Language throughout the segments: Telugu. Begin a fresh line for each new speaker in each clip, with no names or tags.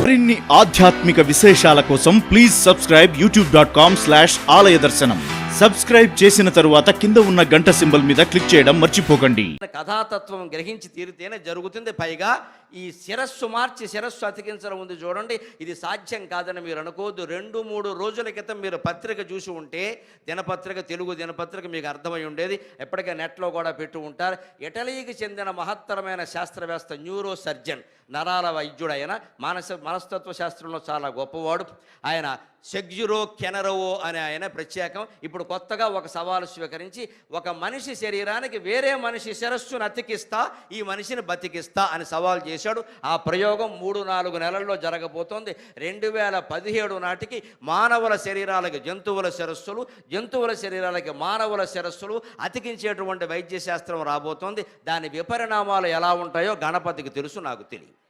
మరిన్ని ఆధ్యాత్మిక విశేషాల కోసం please subscribe YouTube dot com slash ఆలయ దర్శనం. సబ్స్క్రైబ్ చేసిన తరువాత కింద ఉన్న గంట సింబల్ మీద క్లిక్ చేయడం మర్చిపోకండి.
కథాతత్వం గ్రహించి తీరితేనే జరుగుతుంది. పైగా ఈ శిరస్సు మార్చి శిరస్సు అతికించడం ఉంది చూడండి. ఇది సాధ్యం కాదని మీరు అనుకోవద్దు. రెండు మూడు రోజుల క్రితం మీరు పత్రిక చూసి ఉంటే దినపత్రిక తెలుగు దినపత్రిక మీకు అర్థమై ఉండేది. ఎప్పటికీ నెట్లో కూడా పెట్టు ఉంటారు. ఇటలీకి చెందిన మహత్తరమైన శాస్త్రవేత్త న్యూరో సర్జన్ నరాల వైద్యుడు ఆయన మానస మనస్తత్వ శాస్త్రంలో చాలా గొప్పవాడు. ఆయన సెగ్జురో కెనరవో అనే ఆయన ప్రత్యేకం. ఇప్పుడు కొత్తగా ఒక సవాలు స్వీకరించి ఒక మనిషి శరీరానికి వేరే మనిషి శిరస్సును అతికిస్తా ఈ మనిషిని బతికిస్తా అని సవాల్ చేశాడు. ఆ ప్రయోగం మూడు నాలుగు నెలల్లో జరగబోతోంది. రెండు వేల పదిహేడు నాటికి మానవుల శరీరాలకి జంతువుల శిరస్సులు జంతువుల శరీరాలకి మానవుల శిరస్సులు అతికించేటువంటి వైద్య శాస్త్రం రాబోతోంది. దాని విపరిణామాలు ఎలా ఉంటాయో గణపతికి తెలుసు నాకు తెలియదు.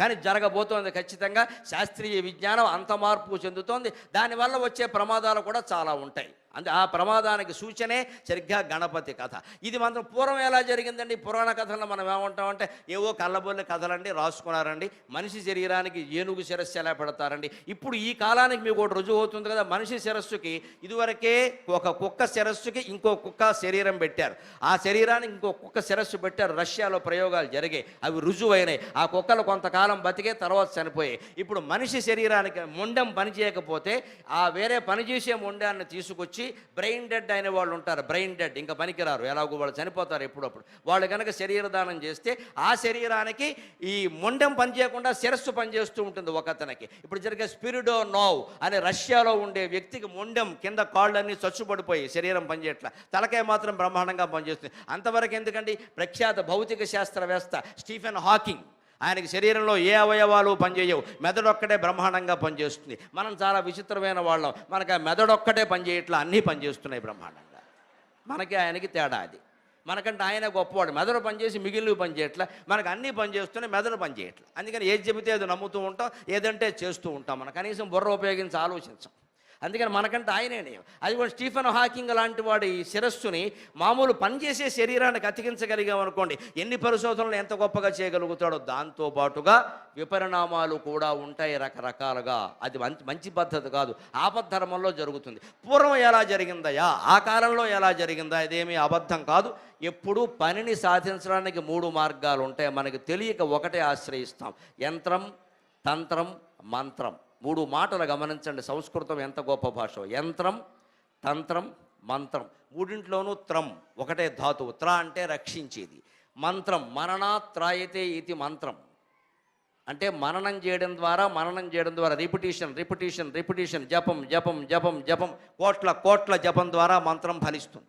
కానీ జరగబోతోంది ఖచ్చితంగా శాస్త్రీయ విజ్ఞానం అంత మార్పు చెందుతోంది. దానివల్ల వచ్చే ప్రమాదాలు కూడా చాలా ఉంటాయి. అంటే ఆ ప్రమాదానికి సూచనే సరిగ్గా గణపతి కథ. ఇది మాత్రం పూర్వం ఎలా జరిగిందండి? పురాణ కథల్లో మనం ఏమంటామంటే ఏవో కళ్ళబొల్లి కథలండి రాసుకున్నారండి. మనిషి శరీరానికి ఏనుగు శిరస్సు ఎలా పెడతారండి? ఇప్పుడు ఈ కాలానికి మీకు ఒకటి రుజువు అవుతుంది కదా మనిషి శిరస్సుకి ఇదివరకే ఒక కుక్క శిరస్సుకి ఇంకో కుక్క శరీరం పెట్టారు. ఆ శరీరానికి ఇంకో కుక్క శిరస్సు పెట్టారు రష్యాలో ప్రయోగాలు జరిగాయి. అవి రుజువైనాయి. ఆ కుక్కలు కొంతకాలం బతికే తర్వాత చనిపోయాయి. ఇప్పుడు మనిషి శరీరానికి మొండెం పనిచేయకపోతే ఆ వేరే పనిచేసే ముండాన్ని మొండాన్ని తీసుకొచ్చి బ్రెయిన్ డెడ్ అయిన వాళ్ళు ఉంటారు. బ్రెయిన్ డెడ్ ఇంకా పనికిరారు. ఎలాగో వాళ్ళు చనిపోతారు ఎప్పుడప్పుడు. వాళ్ళు కనుక శరీర దానం చేస్తే ఆ శరీరానికి ఈ మొండెం పనిచేయకుండా శిరస్సు పనిచేస్తూ ఉంటుంది ఒక అతనికి. ఇప్పుడు జరిగే స్పిరిడో నోవ్ అనే రష్యాలో ఉండే వ్యక్తికి మొండెం కింద కాళ్ళన్నీ చచ్చుపడిపోయి శరీరం పనిచేయట్ల తలకాయ మాత్రం బ్రహ్మాండంగా పనిచేస్తుంది అంతవరకు ఎందుకండి? ప్రఖ్యాత భౌతిక శాస్త్రవేత్త స్టీఫెన్ హాకింగ్. ఆయనకి శరీరంలో ఏ అవయవాలు పనిచేయవు. మెదడొక్కటే బ్రహ్మాండంగా పనిచేస్తుంది. మనం చాలా విచిత్రమైన వాళ్ళం. మనకి ఆ మెదడొక్కటే పనిచేయట్లా అన్నీ పనిచేస్తున్నాయి బ్రహ్మాండంగా. మనకి ఆయనకి తేడా అది. మనకంటే ఆయన గొప్పవాడు. మెదడు పనిచేసి మిగిలినవి పనిచేయట్లే. మనకు అన్నీ పనిచేస్తున్నాయి మెదడు పనిచేయట్లే. అందుకని ఏది చెబితే అది నమ్ముతూ ఉంటాం ఏదంటే చేస్తూ ఉంటాం మనం. కనీసం బుర్ర ఉపయోగించి ఆలోచించాం. అందుకని మనకంటే ఆయనే నయం. అది కూడా స్టీఫెన్ హాకింగ్ లాంటి వాడి శిరస్సుని మామూలు పనిచేసే శరీరానికి అతికించగలిగాం అనుకోండి. ఎన్ని పరిశోధనలు ఎంత గొప్పగా చేయగలుగుతాడో దాంతో పాటుగా విపరిణామాలు కూడా ఉంటాయి రకరకాలుగా. అది మంచి మంచి పద్ధతి కాదు. ఆపద్ధర్మంలో జరుగుతుంది. పూర్వం ఎలా జరిగిందయా ఆ కాలంలో ఎలా జరిగిందా? ఇదేమీ అబద్ధం కాదు. ఎప్పుడూ పనిని సాధించడానికి మూడు మార్గాలు ఉంటాయి. మనకు తెలియక ఒకటే ఆశ్రయిస్తాం. యంత్రం తంత్రం మంత్రం. మూడు మాటలు గమనించండి. సంస్కృతం ఎంత గొప్ప భాష. యంత్రం తంత్రం మంత్రం. మూడింట్లోనూ త్రం ఒకటే ధాతువు. త్ర అంటే రక్షించేది. మంత్రం మరణాత్రాయతే ఇది మంత్రం. అంటే మననం చేయడం ద్వారా మననం చేయడం ద్వారా రిపిటీషన్ రిపిటీషన్ రిపిటీషన్ జపం జపం జపం జపం కోట్ల కోట్ల జపం ద్వారా మంత్రం ఫలిస్తుంది.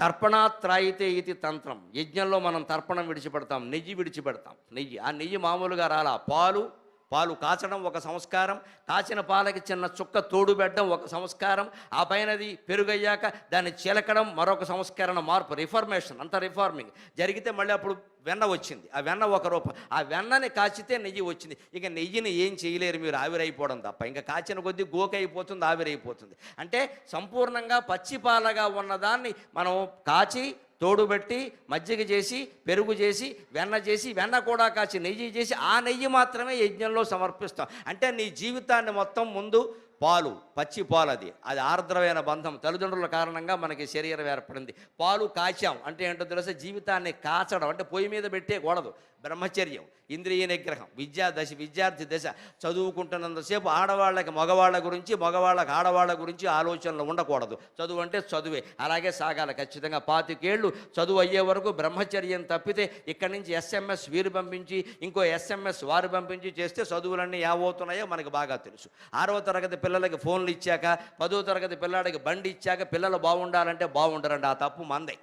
తర్పణాత్రాయితే ఇది తంత్రం. యజ్ఞంలో మనం తర్పణం విడిచిపెడతాం నెయ్యి విడిచిపెడతాం. నెయ్యి ఆ నెయ్యి మామూలుగా రాలా. పాలు పాలు కాచడం ఒక సంస్కారం కాచిన పాలకి చిన్న చుక్క తోడు పెట్టడం ఒక సంస్కారం ఆ పైనది పెరుగయ్యాక దాన్ని చిలకడం మరొక సంస్కరణ మార్పు రిఫర్మేషన్ అంత రిఫార్మింగ్ జరిగితే మళ్ళీ అప్పుడు వెన్న వచ్చింది. ఆ వెన్న ఒక రూపం. ఆ వెన్నని కాచితే నెయ్యి వచ్చింది. ఇక నెయ్యిని ఏం చేయలేరు మీరు ఆవిరైపోవడం తప్ప. ఇంకా కాచిన కొద్దీ గోకైపోతుంది ఆవిరైపోతుంది. అంటే సంపూర్ణంగా పచ్చిపాలగా ఉన్నదాన్ని మనం కాచి తోడుబెట్టి మజ్జిగ చేసి పెరుగు చేసి వెన్న చేసి వెన్న కూడా కాచి నెయ్యి చేసి ఆ నెయ్యి మాత్రమే యజ్ఞంలో సమర్పిస్తాం. అంటే నీ జీవితాన్ని మొత్తం ముందు పాలు పచ్చి పాలు అది. అది ఆర్ద్రమైన బంధం. తల్లిదండ్రుల కారణంగా మనకి శరీరం ఏర్పడింది. పాలు కాచాం. అంటే ఏంటో తెలుసా? జీవితాన్ని కాచడం. అంటే పొయ్యి మీద పెట్టేయకూడదు. బ్రహ్మచర్యం ఇంద్రియ నిగ్రహం విద్యా దశ విద్యార్థి దశ. చదువుకుంటున్నంతసేపు ఆడవాళ్ళకి మగవాళ్ళ గురించి మగవాళ్ళకి ఆడవాళ్ళ గురించి ఆలోచనలు ఉండకూడదు. చదువు అంటే చదువే. అలాగే సాగాలి. ఖచ్చితంగా పాతికేళ్ళు చదువు అయ్యే వరకు బ్రహ్మచర్యం తప్పితే ఇక్కడి నుంచి ఎస్ఎంఎస్ వీరు పంపించి ఇంకో ఎస్ఎంఎస్ వారు పంపించి చేస్తే చదువులన్నీ ఏమవుతున్నాయో మనకు బాగా తెలుసు. ఆరవ తరగతి పిల్లలకి ఫోన్లు ఇచ్చాక పదో తరగతి పిల్లాడికి బండి ఇచ్చాక పిల్లలు బాగుండాలంటే బాగుండరండి. ఆ తప్పు మందే.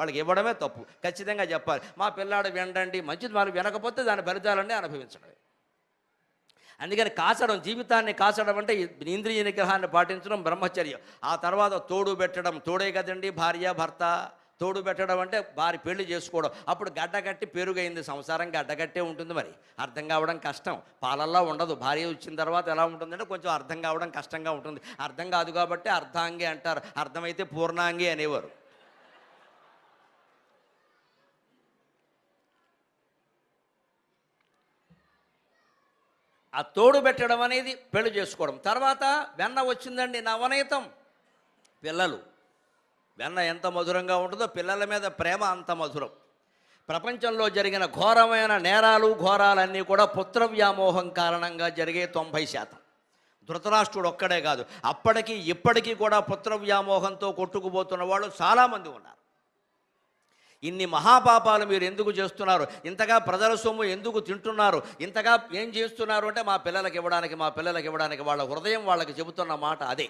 వాళ్ళకి ఇవ్వడమే తప్పు. ఖచ్చితంగా చెప్పాలి. మా పిల్లాడు వినండి మంచిది మరి వినకపోతే దాని ఫలితాలన్నీ అనుభవించడమే. అందుకని కాచడం జీవితాన్ని కాచడం అంటే ఇంద్రియ నిగ్రహాన్ని పాటించడం బ్రహ్మచర్యం. ఆ తర్వాత తోడు పెట్టడం తోడే కదండి భార్య భర్త. తోడు పెట్టడం అంటే వారి పెళ్ళి చేసుకోవడం. అప్పుడు గడ్డగట్టి పెరుగైంది సంసారం గడ్డగట్టే ఉంటుంది మరి. అర్థం కావడం కష్టం. పాలల్లో ఉండదు. భార్య వచ్చిన తర్వాత ఎలా ఉంటుందంటే కొంచెం అర్థం కావడం కష్టంగా ఉంటుంది. అర్థం కాదు కాబట్టి అర్ధాంగి అంటారు. అర్థమైతే పూర్ణాంగి అనేవారు. ఆ తోడు పెట్టడం అనేది పెళ్ళి చేసుకోవడం. తర్వాత వెన్న వచ్చిందండి నవనీతం. పిల్లలు వెన్న ఎంత మధురంగా ఉంటుందో పిల్లల మీద ప్రేమ అంత మధురం. ప్రపంచంలో జరిగిన ఘోరమైన నేరాలు ఘోరాలన్నీ కూడా పుత్ర వ్యామోహం కారణంగా జరిగే తొంభై శాతం. ధృతరాష్ట్రుడు ఒక్కడే కాదు అప్పటికి ఇప్పటికీ కూడా పుత్ర వ్యామోహంతో కొట్టుకుపోతున్న వాళ్ళు చాలామంది ఉన్నారు. ఇన్ని మహాపాపాలు మీరు ఎందుకు చేస్తున్నారు? ఇంతగా ప్రజల సొమ్ము ఎందుకు తింటున్నారు? ఇంతగా ఏం చేస్తున్నారు? అంటే మా పిల్లలకి ఇవ్వడానికి మా పిల్లలకి ఇవ్వడానికి వాళ్ళ హృదయం వాళ్ళకి చెబుతున్న మాట అదే.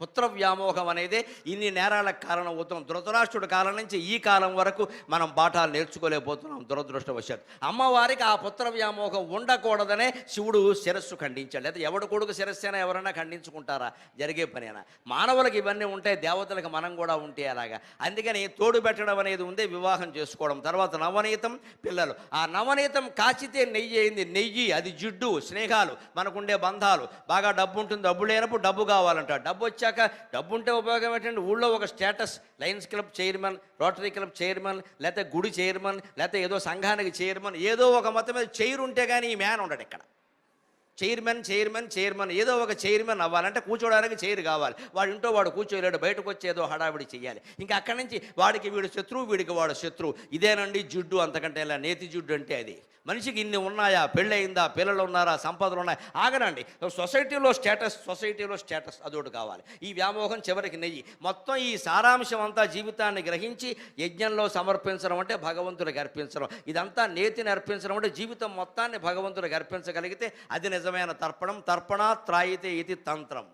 పుత్ర వ్యామోహం అనేది ఇన్ని నేరాలకు కారణం అవుతాం ధృతరాష్ట్రుడి కాలం నుంచి ఈ కాలం వరకు మనం పాఠాలు నేర్చుకోలేకపోతున్నాం దురదృష్టవశాత్ అమ్మవారికి ఆ పుత్ర వ్యామోహం ఉండకూడదనే శివుడు శిరస్సు ఖండించాడు. లేదా ఎవడు కొడుకు శిరస్సైనా ఎవరైనా ఖండించుకుంటారా? జరిగే పనేనా? మానవులకు ఇవన్నీ ఉంటాయి దేవతలకు మనం కూడా ఉంటే అలాగా అందుకని తోడు పెట్టడం అనేది ఉంది వివాహం చేసుకోవడం. తర్వాత నవనీతం పిల్లలు. ఆ నవనీతం కాచితే నెయ్యి అయింది. నెయ్యి అది జిడ్డు స్నేహాలు మనకుండే బంధాలు. బాగా డబ్బు ఉంటుంది డబ్బు లేనప్పుడు డబ్బు కావాలంట డబ్బు వచ్చాక డబ్బు ఉంటే ఉపయోగం ఏంటంటే ఊళ్ళో ఒక status lions club chairman rotary club chairman లేకపోతే గుడి చైర్మన్ లేకపోతే ఏదో సంఘానికి చైర్మన్ ఏదో ఒక మొత్తం మీద చైర్ ఉంటే కానీ ఈ మ్యాన్ ఉండడు ఇక్కడ. చైర్మన్ చైర్మన్ చైర్మన్ ఏదో ఒక చైర్మన్ అవ్వాలంటే కూర్చోవడానికి చైర్ కావాలి. వాడు ఇంట్లో వాడు కూర్చోలేడు బయటకు వచ్చి ఏదో హడావిడి చేయాలి ఇంకా అక్కడి నుంచి వాడికి వీడు శత్రువు వీడికి వాడు శత్రువు. ఇదేనండి జిడ్డు అంతకంటే ఇలా నేతి జిడ్డు అంటే అది. మనిషికి ఇన్ని ఉన్నాయా? పెళ్ళయిందా? పిల్లలు ఉన్నారా? సంపదలు ఉన్నాయా? ఆగనండి. సొసైటీలో స్టేటస్ సొసైటీలో స్టేటస్ అదొకటి కావాలి. ఈ వ్యామోహం చివరికి నెయ్యి. మొత్తం ఈ సారాంశం అంతా జీవితాన్ని గ్రహించి యజ్ఞంలో సమర్పించడం అంటే భగవంతుడికి అర్పించడం. ఇదంతా నేతిని అర్పించడం అంటే జీవితం మొత్తాన్ని భగవంతుడికి అర్పించగలిగితే అది నిజం. తర్పణం తర్పణాత్రాయితే ఇది తంత్రం.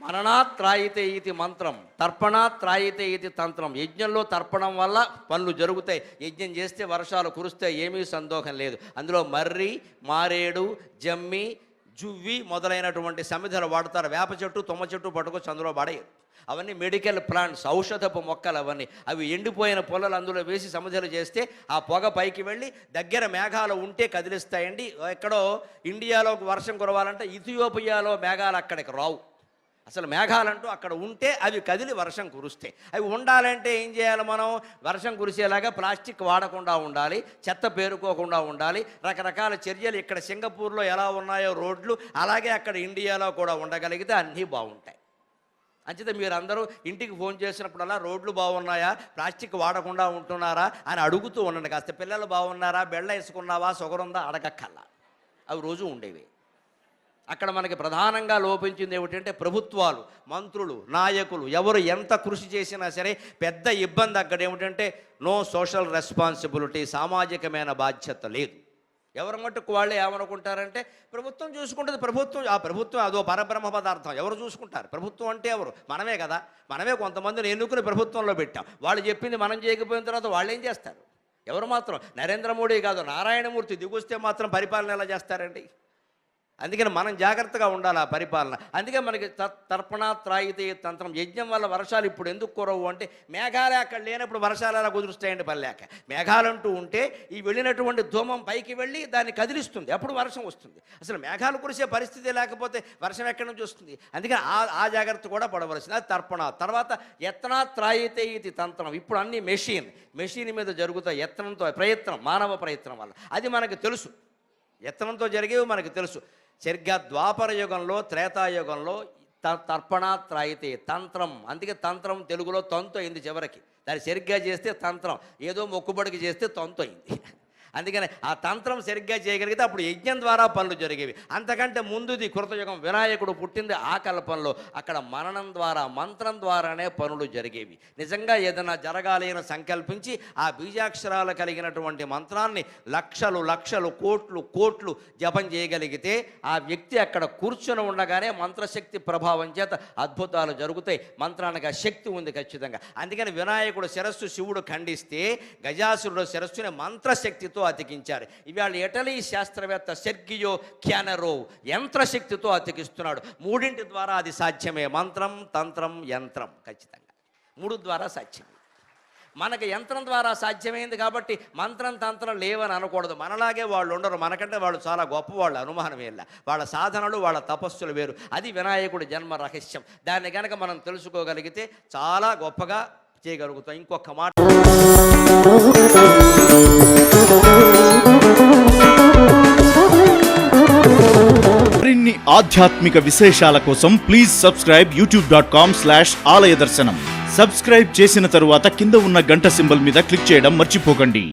మరణాత్రాయితే ఇది మంత్రం. తర్పణాత్రాయితే ఇది తంత్రం. యజ్ఞంలో తర్పణం వల్ల పనులు జరుగుతాయి. యజ్ఞం చేస్తే వర్షాలు కురిస్తే ఏమీ సందోహం లేదు. అందులో మర్రి మారేడు జమ్మి జువ్వి మొదలైనటువంటి సమిధలు వాడతారు. వేప చెట్టు తుమ్మ చెట్టు పట్టుకొచ్చి అందులో పడేయరు అవన్నీ మెడికల్ ప్లాంట్స్ ఔషధపు మొక్కలు అవన్నీ. అవి ఎండిపోయిన పొలలు అందులో వేసి సమిధలు చేస్తే ఆ పొగ పైకి వెళ్ళి దగ్గర మేఘాలు ఉంటే కదిలిస్తాయండి. ఎక్కడో ఇండియాలో వర్షం కురవాలంటే ఇథియోపియాలో మేఘాలు అక్కడికి రావు. అసలు మేఘాలంటూ అక్కడ ఉంటే అవి కదిలి వర్షం కురుస్తాయి. అవి ఉండాలంటే ఏం చేయాలి మనం? వర్షం కురిసేలాగా ప్లాస్టిక్ వాడకుండా ఉండాలి చెత్త పేరుకోకుండా ఉండాలి. రకరకాల చర్యలు ఇక్కడ సింగపూర్లో ఎలా ఉన్నాయో రోడ్లు అలాగే అక్కడ ఇండియాలో కూడా ఉండగలిగితే అన్నీ బాగుంటాయి. అంచేత మీరందరూ ఇంటికి ఫోన్ చేసినప్పుడల్లా రోడ్లు బాగున్నాయా? ప్లాస్టిక్ వాడకుండా ఉంటున్నారా? అని అడుగుతూ ఉండండి. కాస్త పిల్లలు బాగున్నారా? బెళ్ళ వేసుకున్నావా? సొగరుందా? అడగక్కల్లా అవి రోజు ఉండేవి. అక్కడ మనకి ప్రధానంగా లోపించింది ఏమిటంటే ప్రభుత్వాలు మంత్రులు నాయకులు ఎవరు ఎంత కృషి చేసినా సరే పెద్ద ఇబ్బంది అక్కడ ఏమిటంటే నో సోషల్ రెస్పాన్సిబిలిటీ సామాజికమైన బాధ్యత లేదు. ఎవరి మట్టుకు వాళ్ళు ఏమనుకుంటారంటే ప్రభుత్వం చూసుకుంటుంది ప్రభుత్వం ఆ ప్రభుత్వం అదో పరబ్రహ్మ పదార్థం. ఎవరు చూసుకుంటారు? ప్రభుత్వం అంటే ఎవరు? మనమే కదా. మనమే కొంతమందిని ఎన్నుకుని ప్రభుత్వంలో పెట్టాం. వాళ్ళు చెప్పింది మనం చేయకపోయిన తర్వాత వాళ్ళు ఏం చేస్తారు? ఎవరు మాత్రం? నరేంద్ర మోడీ కాదు నారాయణమూర్తి దిగుస్తే మాత్రం పరిపాలన ఎలా చేస్తారండి? అందుకని మనం జాగ్రత్తగా ఉండాలి ఆ పరిపాలన. అందుకే మనకి త- తర్పణ త్రాయితే తంత్రం. యజ్ఞం వల్ల వర్షాలు ఇప్పుడు ఎందుకు కురవు అంటే మేఘాలే అక్కడ లేనప్పుడు వర్షాలు అలా కుదురుస్తాయండి పల్లెక? మేఘాలంటూ ఉంటే ఈ వెళ్ళినటువంటి ధూమం పైకి వెళ్ళి దాన్ని కదిలిస్తుంది. అప్పుడు వర్షం వస్తుంది. అసలు మేఘాలు కురిసే పరిస్థితి లేకపోతే వర్షం ఎక్కడి నుంచి వస్తుంది? అందుకని ఆ ఆ జాగ్రత్త కూడా పడవలసింది. అది తర్పణ. తర్వాత యత్నా త్రాయితే ఇది తంత్రం. ఇప్పుడు అన్ని మెషిన్. మెషిన్ మీద జరుగుతాయి యత్నంతో ప్రయత్నం మానవ ప్రయత్నం వల్ల. అది మనకు తెలుసు. యత్నంతో జరిగేవి మనకు తెలుసు. సరిగ్గా ద్వాపర యుగంలో త్రేతాయుగంలో త- తర్పణ త్రాయితే తంత్రం. అందుకే తంత్రం తెలుగులో తంతు అయింది చివరికి. దాన్ని సరిగ్గా చేస్తే తంత్రం. ఏదో మొక్కుబడికి చేస్తే తంతు అయింది. అందుకని ఆ తంత్రం సరిగ్గా చేయగలిగితే అప్పుడు యజ్ఞం ద్వారా పనులు జరిగేవి. అంతకంటే ముందుది కృతయుగం వినాయకుడు పుట్టింది ఆ కల్పంలో అక్కడ మననం ద్వారా మంత్రం ద్వారానే పనులు జరిగేవి. నిజంగా ఏదైనా జరగాలి అని సంకల్పించి ఆ బీజాక్షరాలు కలిగినటువంటి మంత్రాన్ని లక్షలు లక్షలు కోట్లు కోట్లు జపం చేయగలిగితే ఆ వ్యక్తి అక్కడ కూర్చొని ఉండగానే మంత్రశక్తి ప్రభావం చేత అద్భుతాలు జరుగుతాయి. మంత్రానికి ఆ శక్తి ఉంది ఖచ్చితంగా. అందుకని వినాయకుడు శిరస్సు శివుడు ఖండిస్తే గజాసురుడు శిరస్సుని మంత్రశక్తితో అతికించారు. ఇవాళ ఇటలీ శాస్త్రవేత్త సెర్గియో క్యానరో యంత్రశక్తితో అతికిస్తున్నాడు. మూడింటి ద్వారా అది సాధ్యమే. మంత్రం తంత్రం యంత్రం ఖచ్చితంగా. మూడు ద్వారా సాధ్యం మనకి యంత్రం ద్వారా సాధ్యమైంది కాబట్టి మంత్రం తంత్రం లేవని అనకూడదు. మనలాగే వాళ్ళు ఉండరు. మనకంటే వాళ్ళు చాలా గొప్ప వాళ్ళు అనుమానం ఏళ్ళ వాళ్ళ సాధనలు వాళ్ళ తపస్సులు వేరు. అది వినాయకుడి జన్మ రహస్యం. దాన్ని కనుక మనం తెలుసుకోగలిగితే చాలా గొప్పగా చేయగలుగుతాం. ఇంకొక మాట
మరిన్ని ఆధ్యాత్మిక విశేషాల కోసం please subscribe YouTube dot com slash ఆలయ దర్శనం. సబ్స్క్రైబ్ చేసిన తరువాత కింద ఉన్న గంట సింబల్ మీద క్లిక్ చేయడం మర్చిపోకండి.